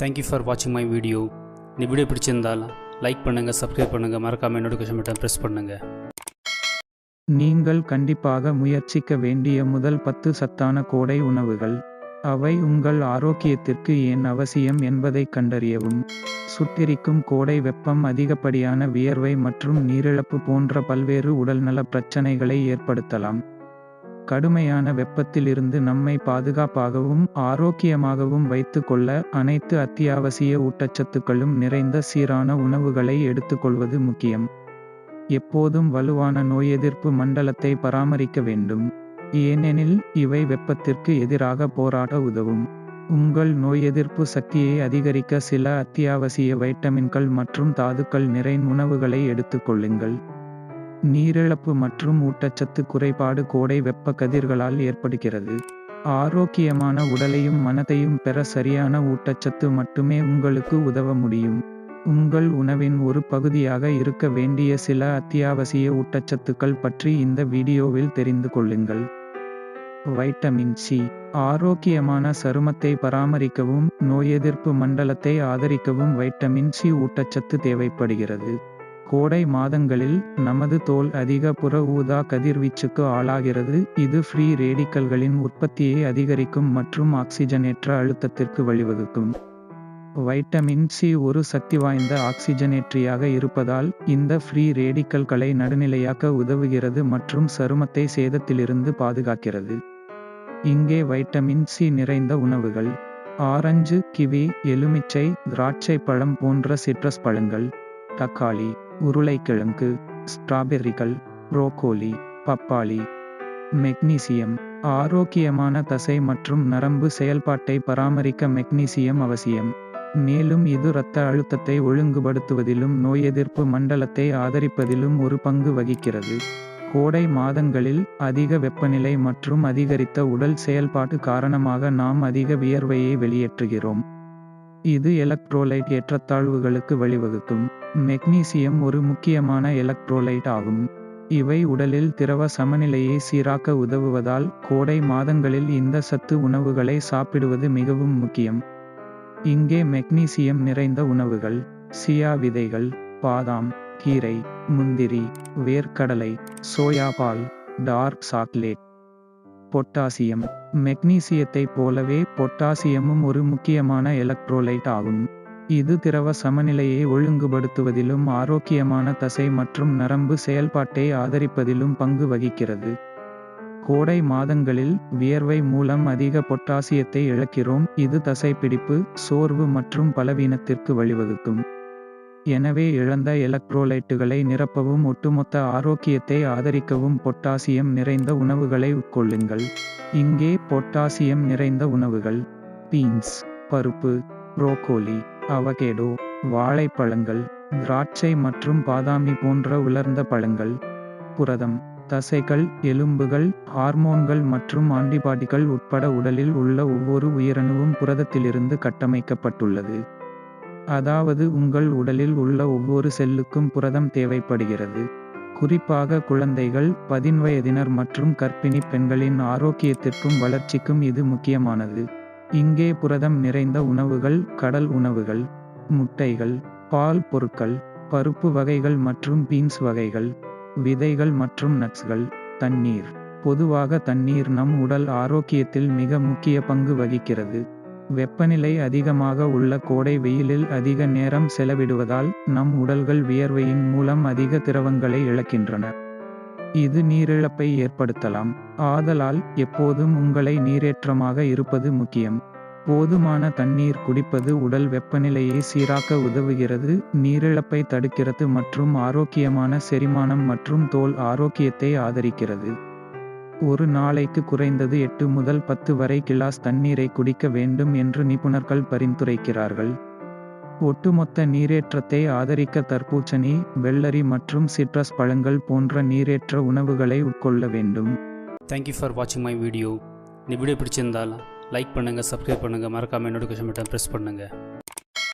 Thank you for வாட்சிங் my video இந்த video பிடிச்சிருந்தால் லைக் பண்ணுங்கள் சப்ஸ்கிரைப் பண்ணுங்கள் மறக்காமல் நோட்டிஃபிகேஷன் பட்டன் ப்ரெஸ் பண்ணுங்கள் நீங்கள் கண்டிப்பாக முயற்சிக்க வேண்டிய முதல் பத்து சத்தான கோடை உணவுகள். அவை உங்கள் ஆரோக்கியத்திற்கு ஏன் அவசியம் என்பதை கண்டறியவும். சுட்டிரிக்கும் கோடை வெப்பம் அதிகப்படியான வியர்வை மற்றும் நீரிழப்பு போன்ற பல்வேறு உடல்நல பிரச்சனைகளை ஏற்படுத்தலாம். கடுமையான வெப்பத்திலிருந்து நம்மை பாதுகாப்பாகவும் ஆரோக்கியமாகவும் வைத்துக்கொள்ள அனைத்து அத்தியாவசிய ஊட்டச்சத்துக்களும் நிறைந்த சீரான உணவுகளை எடுத்துக்கொள்வது முக்கியம். எப்போதும் வலுவான நோய் எதிர்ப்பு மண்டலத்தை பராமரிக்க வேண்டும். ஏனெனில் இவை வெப்பத்திற்கு எதிராக போராட உதவும். உங்கள் நோய் எதிர்ப்பு சக்தியை அதிகரிக்க சில அத்தியாவசிய வைட்டமின்கள் மற்றும் தாதுக்கள் நிறை உணவுகளை எடுத்துக்கொள்ளுங்கள். நீரிழப்பு மற்றும் ஊட்டச்சத்து குறைபாடு கோடை வெப்ப கதிர்களால் ஏற்படுகிறது. ஆரோக்கியமான உடலையும் மனதையும் பெற சரியான ஊட்டச்சத்து மட்டுமே உங்களுக்கு உதவ முடியும். உங்கள் உணவின் ஒரு பகுதியாக இருக்க வேண்டிய சில அத்தியாவசிய ஊட்டச்சத்துக்கள் பற்றி இந்த வீடியோவில் தெரிந்து கொள்ளுங்கள். வைட்டமின் சி ஆரோக்கியமான சருமத்தை பராமரிக்கவும் நோய் எதிர்ப்பு மண்டலத்தை ஆதரிக்கவும் வைட்டமின் சி ஊட்டச்சத்து தேவைப்படுகிறது. கோடை மாதங்களில் நமது தோல் அதிக புற ஊதா கதிர்வீச்சுக்கு ஆளாகிறது. இது ஃப்ரீ ரேடிக்கல்களின் உற்பத்தியை அதிகரிக்கும் மற்றும் ஆக்சிஜனேற்ற அழுத்தத்திற்கு வழிவகுக்கும். வைட்டமின் சி ஒரு சக்தி வாய்ந்த ஆக்சிஜனேற்றியாக இருப்பதால் இந்த ஃப்ரீ ரேடிக்கல்களை நடுநிலையாக்க உதவுகிறது மற்றும் சருமத்தை சேதத்திலிருந்து பாதுகாக்கிறது. இங்கே வைட்டமின் சி நிறைந்த உணவுகள். ஆரஞ்சு கிவி எலுமிச்சை திராட்சை பழம் போன்ற சிட்ரஸ் பழங்கள். தக்காளி. உருளைக்கிழங்கு ஸ்ட்ராபெர்ரிகள் புரோக்கோலி பப்பாளி மெக்னீசியம் ஆரோக்கியமான தசை மற்றும் நரம்பு செயல்பாட்டை பராமரிக்க மெக்னீசியம் அவசியம். மேலும் இது இரத்த அழுத்தத்தை ஒழுங்குபடுத்துவதிலும் நோய் எதிர்ப்பு மண்டலத்தை ஆதரிப்பதிலும் ஒரு பங்கு வகிக்கிறது. கோடை மாதங்களில் அதிக வெப்பநிலை மற்றும் அதிகரித்த உடல் செயல்பாட்டு காரணமாக நாம் அதிக வியர்வையை வெளியேற்றுகிறோம். இது எலக்ட்ரோலைட் ஏற்றத்தாழ்வுகளுக்கு வழிவகுக்கும். மெக்னீசியம் ஒரு முக்கியமான எலக்ட்ரோலைட் ஆகும். இவை உடலில் திரவ சமநிலையை சீராக்க உதவுவதால் கோடை மாதங்களில் இந்த சத்து உணவுகளை சாப்பிடுவது மிகவும் முக்கியம். இங்கே மெக்னீசியம் நிறைந்த உணவுகள் சியா விதைகள் பாதாம் கீரை முந்திரி வேர்க்கடலை சோயா பால் டார்க் சாக்லேட் பொட்டாசியம். மெக்னீசியத்தை போலவே பொட்டாசியமும் ஒரு முக்கியமான எலக்ட்ரோலைட் ஆகும். இது திரவ சமநிலையை ஒழுங்குபடுத்துவதிலும் ஆரோக்கியமான தசை மற்றும் நரம்பு செயல்பாட்டை ஆதரிப்பதிலும் பங்கு வகிக்கிறது. கோடை மாதங்களில் வியர்வை மூலம் அதிக பொட்டாசியத்தை இழக்கிறோம். இது தசைப்பிடிப்பு சோர்வு மற்றும் பலவீனத்திற்கு வழிவகுக்கும். எனவே இழந்த எலக்ட்ரோலைட்டுகளை நிரப்பவும் ஒட்டுமொத்த ஆரோக்கியத்தை ஆதரிக்கவும் பொட்டாசியம் நிறைந்த உணவுகளை உட்கொள்ளுங்கள். இங்கே பொட்டாசியம் நிறைந்த உணவுகள் பீன்ஸ் பருப்பு புரோக்கோலி அவகேடோ வாழைப்பழங்கள் திராட்சை மற்றும் பாதாமி போன்ற உலர்ந்த பழங்கள் புரதம் தசைகள் எலும்புகள் ஹார்மோன்கள் மற்றும் ஆன்டிபாடிகள் உட்பட உடலில் உள்ள ஒவ்வொரு உயிரணுவும் புரதத்திலிருந்து கட்டமைக்கப்பட்டுள்ளது. அதாவது உங்கள் உடலில் உள்ள ஒவ்வொரு செல்லுக்கும் புரதம் தேவைப்படுகிறது. குறிப்பாக குழந்தைகள் பதின்வயதினர் மற்றும் கர்ப்பிணி பெண்களின் ஆரோக்கியத்திற்கும் வளர்ச்சிக்கும் இது முக்கியமானது. இங்கே புரதம் நிறைந்த உணவுகள் கடல் உணவுகள் முட்டைகள் பால் பொருட்கள் பருப்பு வகைகள் மற்றும் பீன்ஸ் வகைகள் விதைகள் மற்றும் நட்ஸ்கள் தண்ணீர். பொதுவாக தண்ணீர் நம் உடல் ஆரோக்கியத்தில் மிக முக்கிய பங்கு வகிக்கிறது. வெப்பநிலை அதிகமாக உள்ள கோடை வெயிலில் அதிக நேரம் செலவிடுவதால் நம் உடல்கள் வியர்வையின் மூலம் அதிக திரவங்களை இழக்கின்றன. இது நீரிழப்பை ஏற்படுத்தலாம். ஆதலால் எப்போதும் உங்களை நீரேற்றமாக இருப்பது முக்கியம். போதுமான தண்ணீர் குடிப்பது உடல் வெப்பநிலையை சீராக்க உதவுகிறது. நீரிழப்பை தடுக்கிறது மற்றும் ஆரோக்கியமான செரிமானம் மற்றும் தோல் ஆரோக்கியத்தை ஆதரிக்கிறது. ஒரு நாளைக்கு குறைந்தது எட்டு முதல் பத்து வரை கிளாஸ் தண்ணீரை குடிக்க வேண்டும் என்று நிபுணர்கள் பரிந்துரைக்கிறார்கள். ஒட்டுமொத்த நீரேற்றத்தை ஆதரிக்க தர்பூச்சணி வெள்ளரி மற்றும் சிட்ரஸ் பழங்கள் போன்ற நீரேற்ற உணவுகளை உட்கொள்ள வேண்டும். தேங்க்யூ ஃபார் வாட்சிங் மை வீடியோ இந்த வீடியோ பிடிச்சிருந்தால் லைக் பண்ணுங்கள் சப்ஸ்கிரைப் பண்ணுங்கள் மறக்காமல் நோட்டிஃபிகேஷன் பட்டன் ப்ரெஸ் பண்ணுங்கள்